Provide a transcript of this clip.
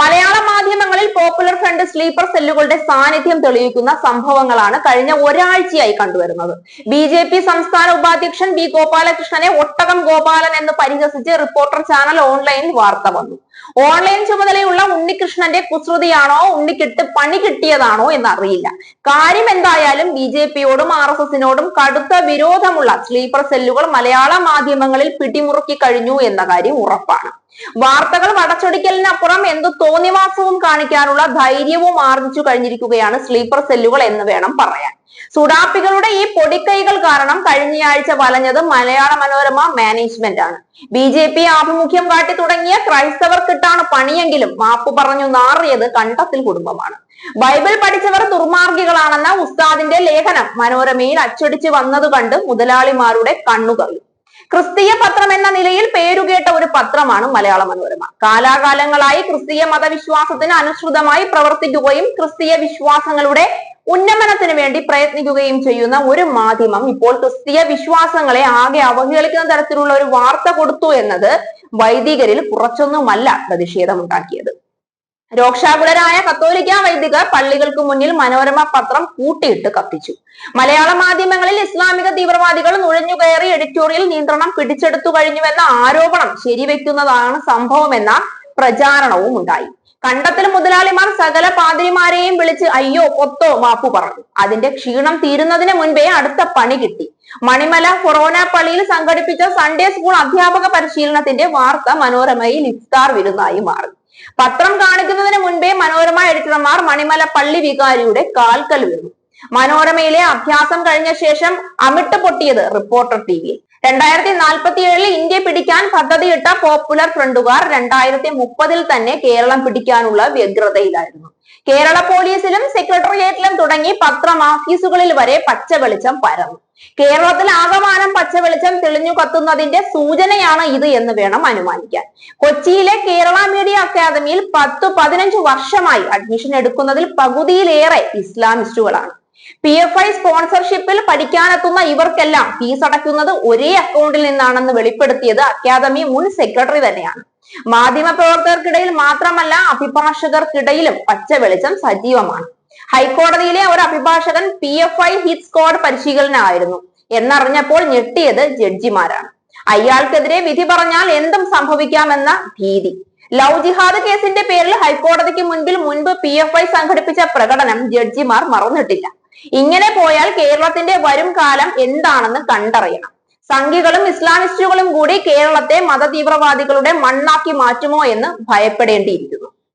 മലയാള മാധ്യമങ്ങളിൽ popular front sleeper സെല്ലുകളുടെ സാന്നിധ്യം തെളിയിക്കുന്ന സംഭവങ്ങളാണ് കഴിഞ്ഞ ഒരാഴ്ചയായി കണ്ടുവരുന്നത്. ബി ജെ പി സംസ്ഥാന ഉപാധ്യക്ഷൻ ബി ഗോപാലകൃഷ്ണനെ ഒട്ടകം ഗോപാലൻ എന്ന് പരിഹസിച്ച് റിപ്പോർട്ടർ ചാനൽ ഓൺലൈനിൽ വാർത്ത വന്നു. ഓൺലൈൻ ചുമതലയുള്ള ഉണ്ണികൃഷ്ണന്റെ കുസൃതിയാണോ ഉണ്ണിക്കിട്ട് പണി കിട്ടിയതാണോ എന്നറിയില്ല. കാര്യം എന്തായാലും ബി ജെ പിയോടും ആർ എസ് എസിനോടും കടുത്ത വിരോധമുള്ള സ്ലീപ്പർ സെല്ലുകൾ മലയാള മാധ്യമങ്ങളിൽ പിടിമുറുക്കി കഴിഞ്ഞു എന്ന കാര്യം ഉറപ്പാണ്. വാർത്തകൾ വടച്ചൊടിക്കലിനപ്പുറം എന്ത് തോന്നിവാസവും കാണിക്കാനുള്ള ധൈര്യവും ആർജിച്ചു കഴിഞ്ഞിരിക്കുകയാണ് സ്ലീപ്പർ സെല്ലുകൾ എന്ന് വേണം പറയാൻ. സുഡാപ്പികളുടെ ഈ പൊടിക്കൈകൾ കാരണം കഴിഞ്ഞയാഴ്ച വലഞ്ഞത് മലയാള മനോരമ മാനേജ്മെന്റ് ആണ്. ബി ജെ പി ആഭിമുഖ്യം കാട്ടി തുടങ്ങിയ ക്രൈസ്തവർക്കിട്ടാണ് പണിയെങ്കിലും മാപ്പ് പറഞ്ഞു നാറിയത് കണ്ടത്തിൽ കുടുംബമാണ്. ബൈബിൾ പഠിച്ചവർ ദുർമാർഗികളാണെന്ന ഉസ്താദിന്റെ ലേഖനം മനോരമയിൽ അച്ചടിച്ചു വന്നത് കണ്ട് മുതലാളിമാരുടെ കണ്ണുകറി ക്രിസ്തീയ പത്രം എന്ന നിലയിൽ ഒരു പത്രമാണ് മലയാള മനോരമ. കാലാകാലങ്ങളായി ക്രിസ്തീയ മതവിശ്വാസത്തിന് അനുസൃതമായി പ്രവർത്തിക്കുകയും ക്രിസ്തീയ വിശ്വാസങ്ങളുടെ ഉന്നമനത്തിന് വേണ്ടി പ്രയത്നിക്കുകയും ചെയ്യുന്ന ഒരു മാധ്യമം ഇപ്പോൾ ക്രിസ്തീയ വിശ്വാസങ്ങളെ ആകെ അവഹേളിക്കുന്ന തരത്തിലുള്ള ഒരു വാർത്ത കൊടുത്തു എന്നത് വൈദികരിൽ കുറച്ചൊന്നുമല്ല പ്രതിഷേധമുണ്ടാക്കിയത്. രോക്ഷാകുലരായ കത്തോലിക്ക വൈദികർ പള്ളികൾക്ക് മുന്നിൽ മനോരമ പത്രം കൂട്ടിയിട്ട് കത്തിച്ചു. മലയാള മാധ്യമങ്ങളിൽ ഇസ്ലാമിക തീവ്രവാദികൾ നുഴഞ്ഞു കയറി എഡിറ്റോറിയൽ നിയന്ത്രണം പിടിച്ചെടുത്തു കഴിഞ്ഞുവെന്ന ആരോപണം ശരിവെക്കുന്നതാണ് സംഭവമെന്ന പ്രചാരണവും ഉണ്ടായി. കണ്ടത്തിൽ മുതലാളിമാർ സകല പാതിരിമാരെയും വിളിച്ച് അയ്യോ പൊത്തോ മാപ്പു പറഞ്ഞു. അതിന്റെ ക്ഷീണം തീരുന്നതിന് മുൻപേ അടുത്ത പണി കിട്ടി. മണിമല ഫൊറോന പള്ളിയിൽ സംഘടിപ്പിച്ച സൺഡേ സ്കൂൾ അധ്യാപക പരിശീലനത്തിന്റെ വാർത്ത മനോരമയിൽ ഇഫ്താർ വിരുന്നായി മാറി. പത്രം കാണിക്കുന്നതിന് മുൻപേ മനോരമ എഡിറ്റർമാർ മണിമല പള്ളി വികാരിയുടെ കാൽക്കൽ വീണു. മനോരമയിലെ അഭ്യാസം കഴിഞ്ഞ ശേഷം അമിട്ട് പൊട്ടിയത് റിപ്പോർട്ടർ ടി വിയിൽ. രണ്ടായിരത്തി നാൽപ്പത്തി ഏഴിൽ ഇന്ത്യ പിടിക്കാൻ പദ്ധതിയിട്ട പോപ്പുലർ ഫ്രണ്ടുകാർ രണ്ടായിരത്തി മുപ്പതിൽ തന്നെ കേരളം പിടിക്കാനുള്ള വ്യഗ്രതയിലായിരുന്നു. കേരള പോലീസിലും സെക്രട്ടേറിയറ്റിലും തുടങ്ങി പത്രം ഓഫീസുകളിൽ വരെ പച്ചവെളിച്ചം പരന്നു. കേരളത്തിൽ ആകമാനം പച്ചവെളിച്ചം തെളിഞ്ഞു കത്തുന്നതിന്റെ സൂചനയാണ് ഇത് എന്ന് വേണം അനുമാനിക്കാൻ. കൊച്ചിയിലെ കേരള മീഡിയ അക്കാദമിയിൽ പത്തു പതിനഞ്ചു വർഷമായി അഡ്മിഷൻ എടുക്കുന്നതിൽ പകുതിയിലേറെ ഇസ്ലാമിസ്റ്റുകളാണ്. പി എഫ് ഐ സ്പോൺസർഷിപ്പിൽ പഠിക്കാനെത്തുന്ന ഇവർക്കെല്ലാം ഫീസ് അടയ്ക്കുന്നത് ഒരേ അക്കൗണ്ടിൽ നിന്നാണെന്ന് വെളിപ്പെടുത്തിയത് അക്കാദമി മുൻ സെക്രട്ടറി തന്നെയാണ്. മാധ്യമ പ്രവർത്തകർക്കിടയിൽ മാത്രമല്ല അഭിഭാഷകർക്കിടയിലും പച്ച വെളിച്ചം സജീവമാണ്. ഹൈക്കോടതിയിലെ ഒരു അഭിഭാഷകൻ P F I hit squad പരിശീലനമായിരുന്നു എന്നറിഞ്ഞപ്പോൾ ഞെട്ടിയത് ജഡ്ജിമാരാണ്. അയാൾക്കെതിരെ വിധി പറഞ്ഞാൽ എന്തും സംഭവിക്കാമെന്ന ഭീതി. ലവ് ജിഹാദ് കേസിന്റെ പേരിൽ ഹൈക്കോടതിക്ക് മുൻപിൽ മുൻപ് പി എഫ് ഐ സംഘടിപ്പിച്ച പ്രകടനം ജഡ്ജിമാർ മറന്നിട്ടില്ല. ഇങ്ങനെ പോയാൽ കേരളത്തിന്റെ വരും കാലം എന്താണെന്ന് കണ്ടറിയണം. സംഘികളും ഇസ്ലാമിസ്റ്റുകളും കൂടി കേരളത്തെ മതതീവ്രവാദികളുടെ മണ്ണാക്കി മാറ്റുമോ എന്ന് ഭയപ്പെടേണ്ടിയിരിക്കുന്നു.